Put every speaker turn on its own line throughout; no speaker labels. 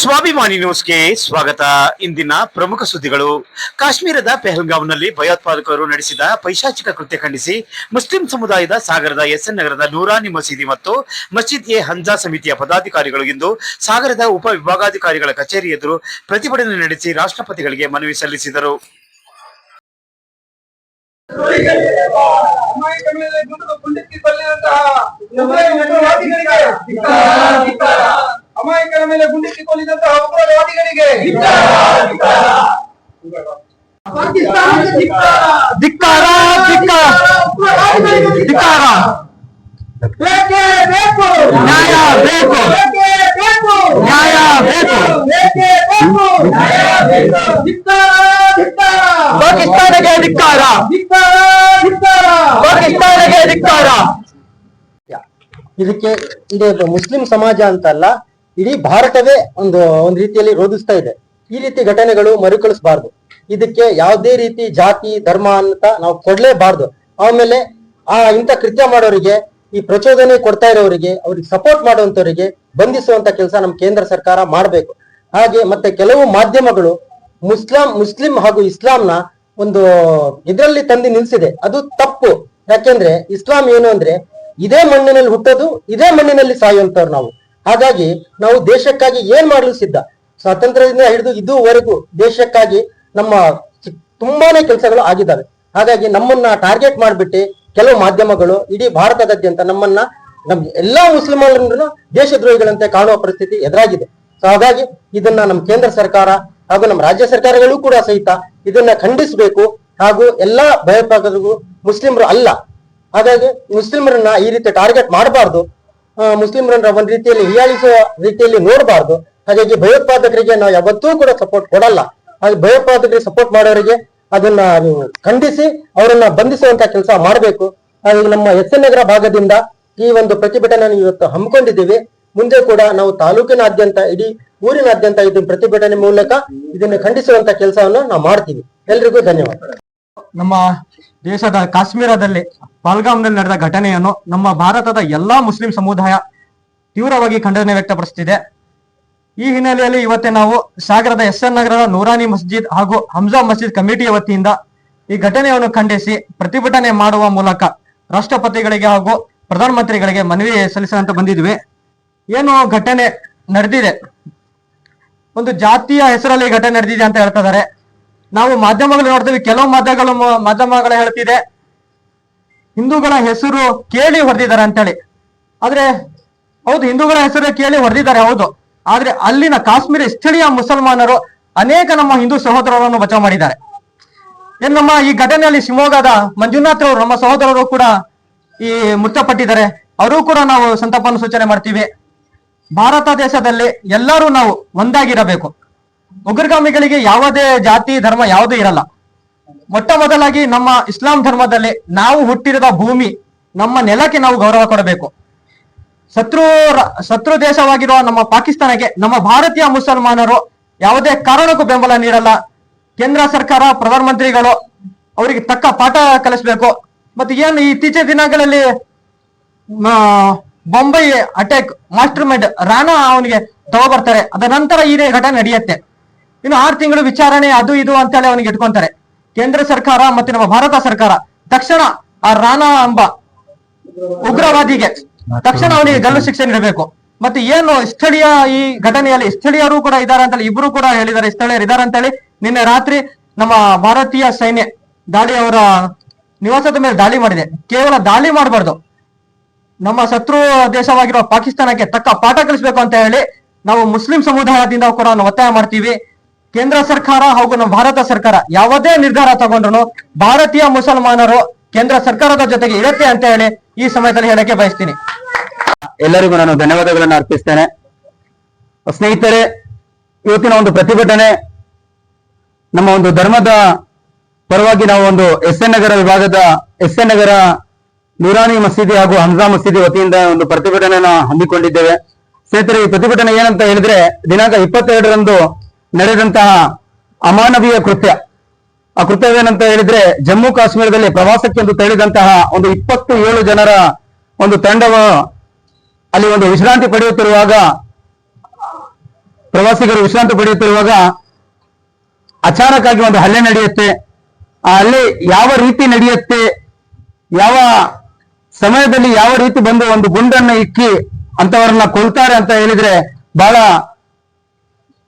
ಸ್ವಾಭಿಮಾನಿ ನ್ಯೂಸ್ಗೆ ಸ್ವಾಗತ. ಇಂದಿನ ಪ್ರಮುಖ ಸುದ್ದಿಗಳು. ಕಾಶ್ಮೀರದ ಪೆಹಲ್ಗಾಂವ್ನಲ್ಲಿ ಭಯೋತ್ಪಾದಕರು ನಡೆಸಿದ ಪೈಶಾಚಿಕ ಕೃತ್ಯ ಖಂಡಿಸಿ ಮುಸ್ಲಿಂ ಸಮುದಾಯದ ಸಾಗರದ ಎಸ್ಎನ್ ನಗರದ ನೂರಾನಿ ಮಸೀದಿ ಮತ್ತು ಮಸ್ಜಿದ್ ಎ ಹಂಜಾ ಸಮಿತಿಯ ಪದಾಧಿಕಾರಿಗಳು ಇಂದು ಸಾಗರದ ಉಪ ವಿಭಾಗಾಧಿಕಾರಿಗಳ ಕಚೇರಿ ಎದುರು ಪ್ರತಿಭಟನೆ ನಡೆಸಿ ರಾಷ್ಟ್ರಪತಿಗಳಿಗೆ ಮನವಿ ಸಲ್ಲಿಸಿದರು.
ಅಮಾಯಕರ ಮೇಲೆ ಗುಂಡಿಕ್ಕಿ ಕೊಲ್ಲಿದಂತಹ ಉಗ್ರವಾದಿಗಳಿಗೆ ಪಾಕಿಸ್ತಾನಕ್ಕೆ ಧಿಕ್ಕಾರ.
ಧಿಕ್ಕಾರ
ಬೇಕೇ ಬೇಕು
ನ್ಯಾಯ ಬೇಕು.
ಬೇಕೇ ಬೇಕು
ನ್ಯಾಯ ಬೇಕು.
ಬೇಕೇ ಬೇಕು ಧಿಕ್ಕಾರ, ಧಿಕ್ಕಾರ.
ಪಾಕಿಸ್ತಾನಕ್ಕೆ ಧಿಕ್ಕಾರ. ಪಾಕಿಸ್ತಾನಕ್ಕೆ ಧಿಕ್ಕಾರ
ಇದಕ್ಕೆ ಇದು ಮುಸ್ಲಿಂ ಸಮಾಜ ಅಂತಲ್ಲ ಇಡೀ ಭಾರತವೇ ಒಂದು ಒಂದು ರೀತಿಯಲ್ಲಿ ರೋಧಿಸ್ತಾ ಇದೆ. ಈ ರೀತಿ ಘಟನೆಗಳು ಮರುಕಳಿಸಬಾರ್ದು. ಇದಕ್ಕೆ ಯಾವುದೇ ರೀತಿ ಜಾತಿ, ಧರ್ಮ ಅಂತ ನಾವು ಕೊಡ್ಲೇಬಾರ್ದು. ಆಮೇಲೆ ಆ ಇಂಥ ಕೃತ್ಯ ಮಾಡೋರಿಗೆ, ಈ ಪ್ರಚೋದನೆ ಕೊಡ್ತಾ ಇರೋರಿಗೆ, ಅವ್ರಿಗೆ ಸಪೋರ್ಟ್ ಮಾಡುವಂತವರಿಗೆ ಬಂಧಿಸುವಂತ ಕೆಲಸ ನಮ್ಮ ಕೇಂದ್ರ ಸರ್ಕಾರ ಮಾಡಬೇಕು. ಹಾಗೆ ಮತ್ತೆ ಕೆಲವು ಮಾಧ್ಯಮಗಳು ಮುಸ್ಲಾಂ, ಮುಸ್ಲಿಂ ಹಾಗೂ ಇಸ್ಲಾಂನ ಒಂದು ಇದರಲ್ಲಿ ತಂದು ನಿಲ್ಸಿದೆ. ಅದು ತಪ್ಪು. ಯಾಕೆಂದ್ರೆ ಇಸ್ಲಾಂ ಏನು ಅಂದ್ರೆ ಇದೇ ಮಣ್ಣಿನಲ್ಲಿ ಹುಟ್ಟೋದು, ಇದೇ ಮಣ್ಣಿನಲ್ಲಿ ಸಾಯುವಂತವ್ರು ನಾವು. ಹಾಗಾಗಿ ನಾವು ದೇಶಕ್ಕಾಗಿ ಏನ್ ಮಾಡಲು ಸಿದ್ಧ? ಸ್ವಾತಂತ್ರ್ಯದಿಂದ ಹಿಡಿದು ಇದುವರೆಗೂ ದೇಶಕ್ಕಾಗಿ ನಮ್ಮ ತುಂಬಾನೇ ಕೆಲಸಗಳು ಆಗಿದ್ದಾವೆ. ಹಾಗಾಗಿ ನಮ್ಮನ್ನ ಟಾರ್ಗೆಟ್ ಮಾಡ್ಬಿಟ್ಟು ಕೆಲವು ಮಾಧ್ಯಮಗಳು, ಇಡೀ ಭಾರತದಾದ್ಯಂತ ನಮ್ಮನ್ನ, ನಮ್ ಎಲ್ಲಾ ಮುಸ್ಲಿಮರನ್ನು ದೇಶದ್ರೋಹಿಗಳಂತೆ ಕಾಣುವ ಪರಿಸ್ಥಿತಿ ಎದುರಾಗಿದೆ. ಸೊ ಹಾಗಾಗಿ ಇದನ್ನ ನಮ್ಮ ಕೇಂದ್ರ ಸರ್ಕಾರ ಹಾಗೂ ನಮ್ಮ ರಾಜ್ಯ ಸರ್ಕಾರಗಳು ಕೂಡ ಸಹಿತ ಇದನ್ನ ಖಂಡಿಸಬೇಕು. ಹಾಗೂ ಎಲ್ಲಾ ಭಯೋತ್ಪಾದಕರಿಗೂ ಮುಸ್ಲಿಮರು ಅಲ್ಲ. ಹಾಗಾಗಿ ಮುಸ್ಲಿಮರನ್ನ ಈ ರೀತಿ ಟಾರ್ಗೆಟ್ ಮಾಡಬಾರ್ದು. ಮುಸ್ಲಿಮರನ್ನ ಒಂದ್ ರೀತಿಯಲ್ಲಿ ಹೀಯಾಳಿಸುವ ರೀತಿಯಲ್ಲಿ ನೋಡಬಾರ್ದು. ಹಾಗಾಗಿ ಭಯೋತ್ಪಾದಕರಿಗೆ ನಾವು ಯಾವತ್ತೂ ಕೂಡ ಸಪೋರ್ಟ್ ಕೊಡಲ್ಲ. ಹಾಗೆ ಭಯೋತ್ಪಾದಕರಿಗೆ ಸಪೋರ್ಟ್ ಮಾಡೋರಿಗೆ ಅದನ್ನ ನೀವು ಖಂಡಿಸಿ, ಅವರನ್ನ ಬಂಧಿಸುವಂತ ಕೆಲಸ ಮಾಡಬೇಕು. ಹಾಗಾಗಿ ನಮ್ಮ ಎಸ್ ಎನ್ ನಗರ ಭಾಗದಿಂದ ಈ ಒಂದು ಪ್ರತಿಭಟನೆ ಇವತ್ತು ಹಮ್ಮಿಕೊಂಡಿದ್ದೀವಿ. ಮುಂದೆ ಕೂಡ ನಾವು ತಾಲೂಕಿನಾದ್ಯಂತ, ಇಡೀ ಊರಿನಾದ್ಯಂತ ಇದನ್ನ ಪ್ರತಿಭಟನೆ ಮೂಲಕ ಇದನ್ನು ಖಂಡಿಸುವಂತ ಕೆಲಸವನ್ನು ನಾವು ಮಾಡ್ತೀವಿ. ಎಲ್ರಿಗೂ ಧನ್ಯವಾದ.
ನಮ್ಮ ದೇಶದ ಕಾಶ್ಮೀರದಲ್ಲಿ ಪಲ್ಗಾಮ್ನಲ್ಲಿ ನಡೆದ ಘಟನೆಯನ್ನು ನಮ್ಮ ಭಾರತದ ಎಲ್ಲಾ ಮುಸ್ಲಿಂ ಸಮುದಾಯ ತೀವ್ರವಾಗಿ ಖಂಡನೆ ವ್ಯಕ್ತಪಡಿಸುತ್ತಿದೆ. ಈ ಹಿನ್ನೆಲೆಯಲ್ಲಿ ಇವತ್ತೇ ನಾವು ಸಾಗರದ ಎಸ್ ಎನ್ ನಗರದ ನೂರಾನಿ ಮಸ್ಜಿದ್ ಹಾಗೂ ಹಮ್ಜಾ ಮಸ್ಜಿದ್ ಕಮಿಟಿಯ ವತಿಯಿಂದ ಈ ಘಟನೆಯನ್ನು ಖಂಡಿಸಿ ಪ್ರತಿಭಟನೆ ಮಾಡುವ ಮೂಲಕ ರಾಷ್ಟ್ರಪತಿಗಳಿಗೆ ಹಾಗೂ ಪ್ರಧಾನಮಂತ್ರಿಗಳಿಗೆ ಮನವಿ ಸಲ್ಲಿಸಲಂತ ಬಂದಿದ್ವಿ. ಏನು ಘಟನೆ ನಡೆದಿದೆ? ಒಂದು ಜಾತಿಯ ಹೆಸರಲ್ಲಿ ಘಟನೆ ನಡೆದಿದೆ ಅಂತ ಹೇಳ್ತಾ ಇದಾರೆ ನಾವು ಮಾಧ್ಯಮಗಳು ನೋಡ್ತೀವಿ, ಕೆಲವು ಮಾಧ್ಯಮಗಳು ಮಾಧ್ಯಮಗಳು ಹೇಳ್ತಿದೆ. ಹಿಂದೂಗಳ ಹೆಸರು ಕೇಳಿ ಹೊಡೆದಿದ್ದಾರೆ ಅಂತೇಳಿ. ಆದ್ರೆ, ಹೌದು, ಹಿಂದೂಗಳ ಹೆಸರು ಕೇಳಿ ಹೊಡೆದಿದ್ದಾರೆ, ಹೌದು. ಆದ್ರೆ ಅಲ್ಲಿನ ಕಾಶ್ಮೀರಿ ಸ್ಥಳೀಯ ಮುಸಲ್ಮಾನರು ಅನೇಕ ನಮ್ಮ ಹಿಂದೂ ಸಹೋದರರನ್ನು ಬಚಾವ್ ಮಾಡಿದ್ದಾರೆ. ಏನ್ ನಮ್ಮ ಈ ಘಟನೆಯಲ್ಲಿ ಶಿವಮೊಗ್ಗದ ಮಂಜುನಾಥ್ ಅವರು, ನಮ್ಮ ಸಹೋದರರು ಕೂಡ ಈ ಮೃತಪಟ್ಟಿದ್ದಾರೆ. ಅವರು ಕೂಡ ನಾವು ಸಂತಾಪವನ್ನು ಸೂಚನೆ ಮಾಡ್ತೀವಿ. ಭಾರತ ದೇಶದಲ್ಲಿ ಎಲ್ಲರೂ ನಾವು ಒಂದಾಗಿರಬೇಕು. ಉಗ್ರಗಾಮಿಗಳಿಗೆ ಯಾವುದೇ ಜಾತಿ, ಧರ್ಮ ಯಾವುದೂ ಇರಲ್ಲ. ಮೊಟ್ಟ ಮೊದಲಾಗಿ ನಮ್ಮ ಇಸ್ಲಾಂ ಧರ್ಮದಲ್ಲಿ ನಾವು ಹುಟ್ಟಿರದ ಭೂಮಿ, ನಮ್ಮ ನೆಲಕ್ಕೆ ನಾವು ಗೌರವ ಕೊಡಬೇಕು. ಶತ್ರು ಶತ್ರು ದೇಶವಾಗಿರುವ ನಮ್ಮ ಪಾಕಿಸ್ತಾನಕ್ಕೆ ನಮ್ಮ ಭಾರತೀಯ ಮುಸಲ್ಮಾನರು ಯಾವುದೇ ಕಾರಣಕ್ಕೂ ಬೆಂಬಲ ನೀಡಲ್ಲ. ಕೇಂದ್ರ ಸರ್ಕಾರ, ಪ್ರಧಾನಮಂತ್ರಿಗಳು ಅವರಿಗೆ ತಕ್ಕ ಪಾಠ ಕಲಿಸ್ಬೇಕು. ಮತ್ತೆ ಏನು ಇತ್ತೀಚಿನ ದಿನಗಳಲ್ಲಿ Bombay attack, mastermind Rana ಅವನಿಗೆ ತಗೋಬರ್ತಾರೆ ಅದ ನಂತರ ಈ ಘಟನೆ ನಡೆಯುತ್ತೆ. ಇನ್ನು ಆರು ತಿಂಗಳು ವಿಚಾರಣೆ ಅದು ಇದು ಅಂತೇಳಿ ಅವನಿಗೆ ಇಟ್ಕೊಂತಾರೆ. ಕೇಂದ್ರ ಸರ್ಕಾರ ಮತ್ತೆ ನಮ್ಮ ಭಾರತ ಸರ್ಕಾರ, ತಕ್ಷಣ ಆ ರಾಣಾ ಅಂಬ ಉಗ್ರವಾದಿಗೆ ತಕ್ಷಣ ಅವನಿಗೆ ಗಲ್ಲು ಶಿಕ್ಷೆ ನೀಡಬೇಕು. ಮತ್ತೆ ಏನು ಸ್ಥಳೀಯ ಈ ಘಟನೆಯಲ್ಲಿ ಸ್ಥಳೀಯರು ಕೂಡ ಇದಾರೆ ಅಂತೇಳಿ ಇಬ್ರು ಕೂಡ ಹೇಳಿದ್ದಾರೆ, ಸ್ಥಳೀಯರು ಇದ್ದಾರೆ ಅಂತೇಳಿ ನಿನ್ನೆ ರಾತ್ರಿ ನಮ್ಮ ಭಾರತೀಯ ಸೈನ್ಯ ದಾಳಿ ಅವರ ನಿವಾಸದ ಮೇಲೆ ದಾಳಿ ಮಾಡಿದೆ. ಕೇವಲ ದಾಳಿ ಮಾಡಬಾರ್ದು. ನಮ್ಮ ಶತ್ರು ದೇಶವಾಗಿರುವ ಪಾಕಿಸ್ತಾನಕ್ಕೆ ತಕ್ಕ ಪಾಠ ಕಲಿಸಬೇಕು ಅಂತ ಹೇಳಿ ನಾವು ಮುಸ್ಲಿಂ ಸಮುದಾಯದಿಂದ ಕೂಡ ಒತ್ತಾಯ ಮಾಡ್ತೀವಿ. ಕೇಂದ್ರ ಸರ್ಕಾರ ಹಾಗೂ ನಮ್ಮ ಭಾರತ ಸರ್ಕಾರ ಯಾವುದೇ ನಿರ್ಧಾರ ತಗೊಂಡ್ರು ಭಾರತೀಯ ಮುಸಲ್ಮಾನರು ಕೇಂದ್ರ ಸರ್ಕಾರದ ಜೊತೆಗೆ ಇರುತ್ತೆ ಅಂತ ಹೇಳಿ ಈ ಸಮಯದಲ್ಲಿ ಹೇಳಕ್ಕೆ ಬಯಸ್ತೀನಿ.
ಎಲ್ಲರಿಗೂ ನಾನು ಧನ್ಯವಾದಗಳನ್ನು ಅರ್ಪಿಸ್ತೇನೆ. ಸ್ನೇಹಿತರೆ, ಇವತ್ತಿನ ಒಂದು ಪ್ರತಿಭಟನೆ ನಮ್ಮ ಒಂದು ಧರ್ಮದ ಪರವಾಗಿ ನಾವು ಒಂದು ಎಸ್ ಎನ್ ನಗರ ವಿಭಾಗದ ಎಸ್ ಎನ್ ನಗರ ನೂರಾನಿ ಮಸೀದಿ ಹಾಗೂ ಹಂಜಾ ಮಸೀದಿ ವತಿಯಿಂದ ಒಂದು ಪ್ರತಿಭಟನೆಯನ್ನ ಹಮ್ಮಿಕೊಂಡಿದ್ದೇವೆ. ಸ್ನೇಹಿತರೆ, ಈ ಪ್ರತಿಭಟನೆ ಏನಂತ ಹೇಳಿದ್ರೆ ದಿನಾಂಕ ಇಪ್ಪತ್ತೆರಡರಂದು ನಡೆದಂತಹ ಅಮಾನವೀಯ ಕೃತ್ಯ. ಆ ಕೃತ್ಯವೇನಂತ ಹೇಳಿದ್ರೆ ಜಮ್ಮು ಕಾಶ್ಮೀರದಲ್ಲಿ ಪ್ರವಾಸಕ್ಕೆ ಎಂದು ತೆರಳಿದಂತಹ ಒಂದು ಇಪ್ಪತ್ತು ಏಳು ಜನರ ಒಂದು ತಂಡವ ಅಲ್ಲಿ ಒಂದು ವಿಶ್ರಾಂತಿ ಪಡೆಯುತ್ತಿರುವಾಗ, ಪ್ರವಾಸಿಗರು ವಿಶ್ರಾಂತಿ ಪಡೆಯುತ್ತಿರುವಾಗ ಅಚಾನಕ್ ಒಂದು ಹಲ್ಲೆ ನಡೆಯುತ್ತೆ. ಆ ಹಲ್ಲೆ ಯಾವ ರೀತಿ ನಡೆಯುತ್ತೆ, ಯಾವ ಸಮಯದಲ್ಲಿ ಯಾವ ರೀತಿ ಬಂದು ಒಂದು ಗುಂಡನ್ನ ಇಕ್ಕಿ ಅಂತವರನ್ನ ಕೊಲ್ತಾರೆ ಅಂತ ಹೇಳಿದ್ರೆ ಬಹಳ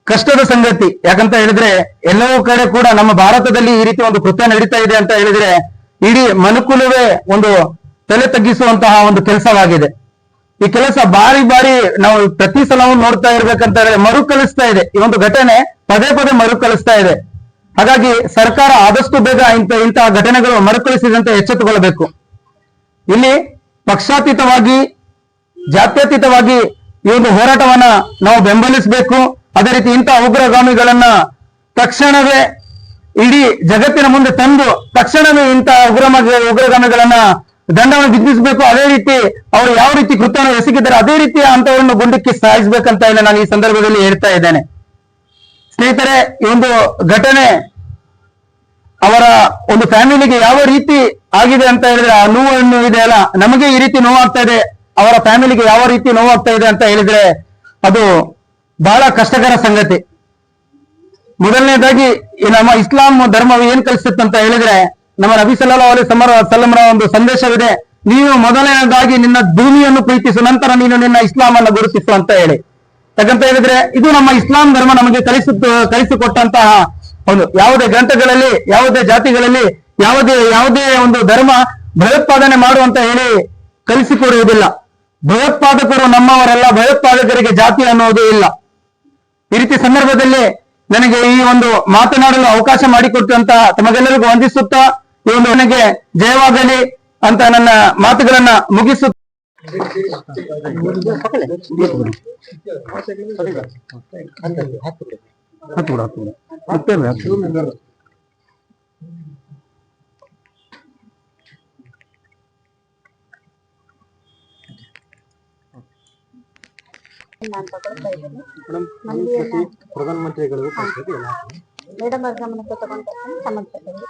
ಕಷ್ಟದ ಸಂಗತಿ. ಯಾಕಂತ ಹೇಳಿದ್ರೆ ಎಲ್ಲವೂ ಕಡೆ ಕೂಡ ನಮ್ಮ ಭಾರತದಲ್ಲಿ ಈ ರೀತಿ ಒಂದು ಕೃತ್ಯ ನಡೀತಾ ಇದೆ ಅಂತ ಹೇಳಿದ್ರೆ ಇಡೀ ಮನುಕುಲವೇ ಒಂದು ತಲೆ ತಗ್ಗಿಸುವಂತಹ ಒಂದು ಕೆಲಸವಾಗಿದೆ. ಈ ಕೆಲಸ ಬಾರಿ ಬಾರಿ ನಾವು ಪ್ರತಿ ಸಲವೂ ನೋಡ್ತಾ ಇರ್ಬೇಕಂತ ಹೇಳಿದ್ರೆ ಮರುಕಳಿಸ್ತಾ ಇದೆ. ಈ ಒಂದು ಘಟನೆ ಪದೇ ಪದೇ ಮರುಕಳಿಸ್ತಾ ಇದೆ. ಹಾಗಾಗಿ ಸರ್ಕಾರ ಆದಷ್ಟು ಬೇಗ ಇಂಥ ಇಂತಹ ಘಟನೆಗಳು ಮರುಕಳಿಸಿದಂತೆ ಎಚ್ಚೆತ್ತುಕೊಳ್ಳಬೇಕು. ಇಲ್ಲಿ ಪಕ್ಷಾತೀತವಾಗಿ, ಜಾತ್ಯತೀತವಾಗಿ ಈ ಒಂದು ಹೋರಾಟವನ್ನ ನಾವು ಬೆಂಬಲಿಸಬೇಕು. ಅದೇ ರೀತಿ ಇಂತಹ ಉಗ್ರಗಾಮಿಗಳನ್ನ ತಕ್ಷಣವೇ ಇಡೀ ಜಗತ್ತಿನ ಮುಂದೆ ತಂದು ತಕ್ಷಣವೇ ಇಂತಹ ಉಗ್ರಮ ಉಗ್ರಗಾಮಿಗಳನ್ನ ದಂಡವನ್ನು ವಿಧಿಸಬೇಕು ಅದೇ ರೀತಿ ಅವರು ಯಾವ ರೀತಿ ಕೃತ್ಯವನ್ನು ಎಸಗಿದ್ದಾರೆ, ಅದೇ ರೀತಿ ಅಂತವರನ್ನು ಗುಂಡಕ್ಕೆ ಸಾಯಿಸಬೇಕಂತ ಇಲ್ಲ ನಾನು ಈ ಸಂದರ್ಭದಲ್ಲಿ ಹೇಳ್ತಾ ಇದ್ದೇನೆ. ಸ್ನೇಹಿತರೆ, ಈ ಒಂದು ಘಟನೆ ಅವರ ಒಂದು ಫ್ಯಾಮಿಲಿಗೆ ಯಾವ ರೀತಿ ಆಗಿದೆ ಅಂತ ಹೇಳಿದ್ರೆ, ಆ ನೋವನ್ನು ಇದೆ ಅಲ್ಲ, ನಮಗೆ ಈ ರೀತಿ ನೋವಾಗ್ತಾ ಇದೆ, ಅವರ ಫ್ಯಾಮಿಲಿಗೆ ಯಾವ ರೀತಿ ನೋವಾಗ್ತಾ ಇದೆ ಅಂತ ಹೇಳಿದ್ರೆ, ಅದು ಬಹಳ ಕಷ್ಟಕರ ಸಂಗತಿ. ಮೊದಲನೇದಾಗಿ ನಮ್ಮ ಇಸ್ಲಾಂ ಧರ್ಮ ಏನ್ ಕಲಿಸುತ್ತೆ ಅಂತ ಹೇಳಿದ್ರೆ, ನಮ್ಮ ನಬಿ ಸಲ್ಲಾ ಅಲಿ ಸಮರ ಸಲಮರ ಒಂದು ಸಂದೇಶವಿದೆ, ನೀವು ಮೊದಲನೇದಾಗಿ ನಿನ್ನ ಭೂಮಿಯನ್ನು ಪ್ರೀತಿಸು, ನಂತರ ನೀನು ನಿನ್ನ ಇಸ್ಲಾಂ ಅನ್ನು ಗುರುತಿಸು ಅಂತ ಹೇಳಿ. ಯಾಕಂತ ಹೇಳಿದ್ರೆ, ಇದು ನಮ್ಮ ಇಸ್ಲಾಂ ಧರ್ಮ ನಮಗೆ ಕಲಿಸು ಕಲಿಸಿಕೊಟ್ಟಂತಹ ಒಂದು, ಯಾವುದೇ ಗ್ರಂಥಗಳಲ್ಲಿ, ಯಾವುದೇ ಜಾತಿಗಳಲ್ಲಿ, ಯಾವುದೇ ಯಾವುದೇ ಒಂದು ಧರ್ಮ ಭಯೋತ್ಪಾದನೆ ಮಾಡುವಂತ ಹೇಳಿ ಕಲಿಸಿಕೊಡುವುದಿಲ್ಲ. ಭಯೋತ್ಪಾದಕರು ನಮ್ಮವರೆಲ್ಲ, ಭಯೋತ್ಪಾದಕರಿಗೆ ಜಾತಿ ಅನ್ನೋದು ಇಲ್ಲ. ಈ ರೀತಿ ಸಂದರ್ಭದಲ್ಲಿ ನನಗೆ ಈ ಒಂದು ಮಾತನಾಡಲು ಅವಕಾಶ ಮಾಡಿಕೊಟ್ಟಂತ ತಮಗೆಲ್ಲರಿಗೂ ವಂದಿಸುತ್ತಾ ಈ ಒಂದು ನನಗೆ ಜಯವಾಗಲಿ ಅಂತ ನನ್ನ ಮಾತುಗಳನ್ನ ಮುಗಿಸು
ಪ್ರಧಾನಮಂತ್ರಿಗಳು
ಮೇಡಮ್ ಅವ್ರ ಗಮನಕ್ಕೆ ತಗೊಂಡು ಸಂಬಂಧಪಟ್ಟಂಗೆ